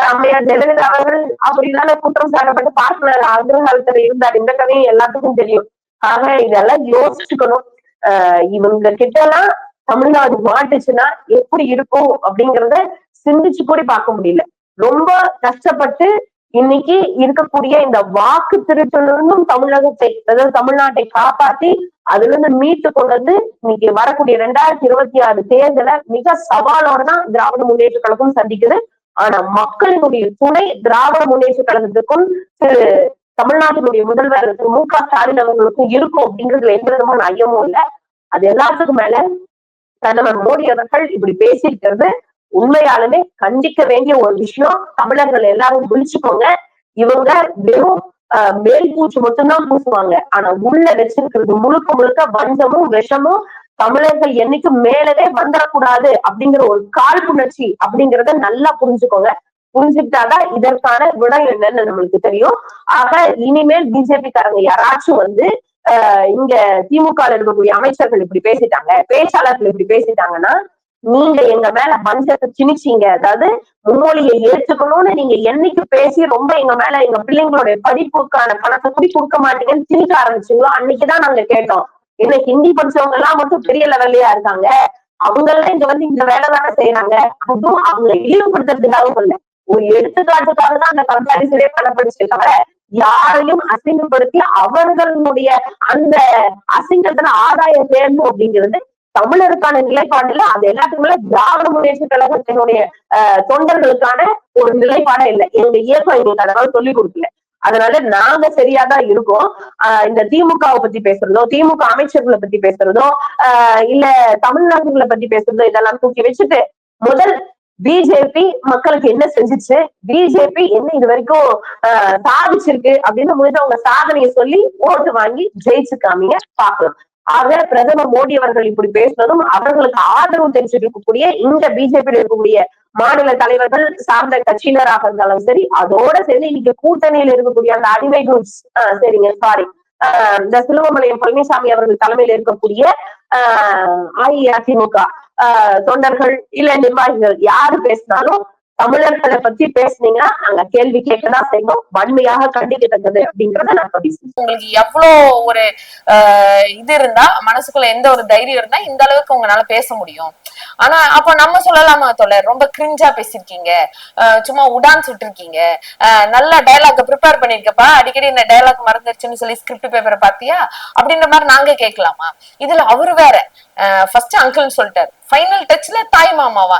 அம்மையார் ஜெயலலிதா அவர்கள் அப்படின்னால குற்றம் சாட்டப்பட்டு பார்க்கல அக்ரஹாரத்துல இருந்தார். இந்த கதையும் எல்லாத்துக்கும் தெரியும். ஆக இதெல்லாம் யோசிச்சுக்கணும். ஆஹ் இவங்க கிட்ட எல்லாம் தமிழ்நாடு மாட்டுச்சுன்னா எப்படி இருக்கும் அப்படிங்கறத சிந்திச்சு கூட பார்க்க முடியல. ரொம்ப கஷ்டப்பட்டு இன்னைக்கு இருக்கக்கூடிய இந்த வாக்கு திருச்சலும் தமிழகத்தை அதாவது தமிழ்நாட்டை காப்பாத்தி அதுல இருந்து மீட்டு கொண்டு வந்து இன்னைக்கு வரக்கூடிய ரெண்டாயிரத்தி இருபத்தி ஆறு தேர்தலை மிக சவாலோட தான் திராவிட முன்னேற்ற கழகம் சந்திக்குது. ஆனா மக்களினுடைய துணை திராவிட முன்னேற்ற கழகத்துக்கும் திரு தமிழ்நாட்டினுடைய முதல்வர் திரு மு க ஸ்டாலின் அவர்களுக்கும் இருக்கும் அப்படிங்கிறதுல எந்த விதமான ஐயமும் இல்ல. அது எல்லாத்துக்கும் மேல பிரதமர் மோடி அவர்கள் இப்படி பேசியிருக்கிறது. உண்மையாலுமே கண்டிக்க வேண்டிய ஒரு விஷயம். தமிழர்கள் எல்லாரும் விழிச்சுக்கோங்க. இவங்க வெறும் ஆஹ், மேல் பூச்சி மட்டும்தான் பூசுவாங்க. ஆனா உள்ள வச்சிருக்கிறது முழுக்க முழுக்க வஞ்சமும் விஷமும் தமிழர்கள் என்னைக்கும் மேலவே வந்துடக்கூடாது அப்படிங்கிற ஒரு காழ்ப்புணர்ச்சி அப்படிங்கறத நல்லா புரிஞ்சுக்கோங்க. புரிஞ்சுக்கிட்டாதான் இதற்கான விடம் என்னன்னு நம்மளுக்கு தெரியும். ஆக இனிமேல் பிஜேபி காரங்க யாராச்சும் வந்து ஆஹ் இங்க திமுக இருக்கக்கூடிய அமைச்சர்கள் இப்படி பேசிட்டாங்க பேச்சாளர்கள் இப்படி பேசிட்டாங்கன்னா நீங்க எங்க மேல பஞ்சத்தை திணிச்சீங்க. அதாவது மும்மொழியை ஏற்றுக்கணும்னு நீங்க என்னைக்கு பேசி ரொம்ப எங்க மேல எங்க பிள்ளைங்களுடைய படிப்புக்கான பணத்தை கூட கொடுக்க மாட்டீங்கன்னு திணிக்க ஆரம்பிச்சீங்களோ அன்னைக்குதான் நாங்க கேட்டோம். என்ன ஹிந்தி படிச்சவங்க எல்லாம் மட்டும் பெரிய லெவல்லையா இருக்காங்க? அவங்க எல்லாம் இங்க வந்து இந்த வேலை தானே செய்யறாங்க அதுவும் அவங்க இழிவுபடுத்துறதுக்காக இல்ல. ஒரு எடுத்துக்காட்டுக்காக தான் அந்த கம்பாரிசனே பண்ணப்படுச்சு தவிர யாரையும் அசிங்கப்படுத்தி அவர்களுடைய அந்த அசிங்கத்துல ஆதாயம் தேடணும் அப்படிங்கிறது தமிழருக்கான நிலைப்பாடுல அது எல்லாத்துக்குமே திராவிட முன்னேற்ற கழகத்தினுடைய அஹ், தொண்டர்களுக்கான ஒரு நிலைப்பாடே இல்லை. எங்க இயக்கம் எங்களுக்கு அதனால சொல்லி கொடுக்கல. அதனால நாங்க சரியாதான் இருக்கோம். ஆஹ் இந்த திமுகவை பத்தி பேசுறதோ திமுக அமைச்சர்களை பத்தி பேசுறதோ ஆஹ் இல்ல தமிழ்நாடுகளை பத்தி பேசுறதோ இதெல்லாம் தூக்கி வச்சுட்டு முதல் பிஜேபி மக்களுக்கு என்ன செஞ்சுச்சு பிஜேபி என்ன இது வரைக்கும் ஆஹ் சாதிச்சிருக்கு அப்படின்னு முதல்ல அவங்க சாதனையை சொல்லி ஓட்டு வாங்கி ஜெயிச்சு காமிங்க பாக்குறோம் ஆக பிரதமர் மோடி அவர்கள் இப்படி பேசுனதும் அவர்களுக்கு ஆதரவு தெரிவிச்சிட்டு இருக்கக்கூடிய இந்த பிஜேபியில் இருக்கக்கூடிய மாநில தலைவர்கள் சார்ந்த கட்சியினராக இருந்தாலும் சரி அதோட சேர்ந்து இன்னைக்கு கூட்டணியில் இருக்கக்கூடிய அந்த அடிமை குரூப்ஸ் சரிங்க சாரி இந்த சிலுவமலையம் பழனிசாமி அவர்கள் தலைமையில் இருக்கக்கூடிய ஆஹ் அஇஅதிமுக ஆஹ் தொண்டர்கள் இல்ல நிர்வாகிகள் யாரு பேசினாலும் தமிழர்களை பத்தி பேசுனீங்கன்னா நாங்க கேள்வி கேட்கதான் செய்வோம். வன்மையாக கண்டிக்கத்தக்கது அப்படிங்கறத நான் பதிவு உங்களுக்கு எவ்வளவு ஒரு ஆஹ் இது இருந்தா மனசுக்குள்ள எந்த ஒரு தைரியம் இருந்தா இந்த அளவுக்கு உங்களால பேச முடியும். ஆனா அப்ப நம்ம சொல்லலாமா தொடர் ரொம்ப கிரிஞ்சா பேசிருக்கீங்க சும்மா உடான் சுட்டிருக்கீங்க. ஆஹ் நல்ல டயலாக் ப்ரிப்பேர் பண்ணிருக்கப்பா. அடிக்கடி இந்த டயலாக் மறந்துருச்சுன்னு சொல்லி ஸ்கிரிப்ட் பேப்பரை பாத்தியா அப்படின்ற மாதிரி நாங்க கேட்கலாமா? இதுல அவரு வேற. ஃபர்ஸ்ட் அங்கிள்னு சொல்லிட்டாரு. ஃபைனல் டச்ல தாய் மாமாவா?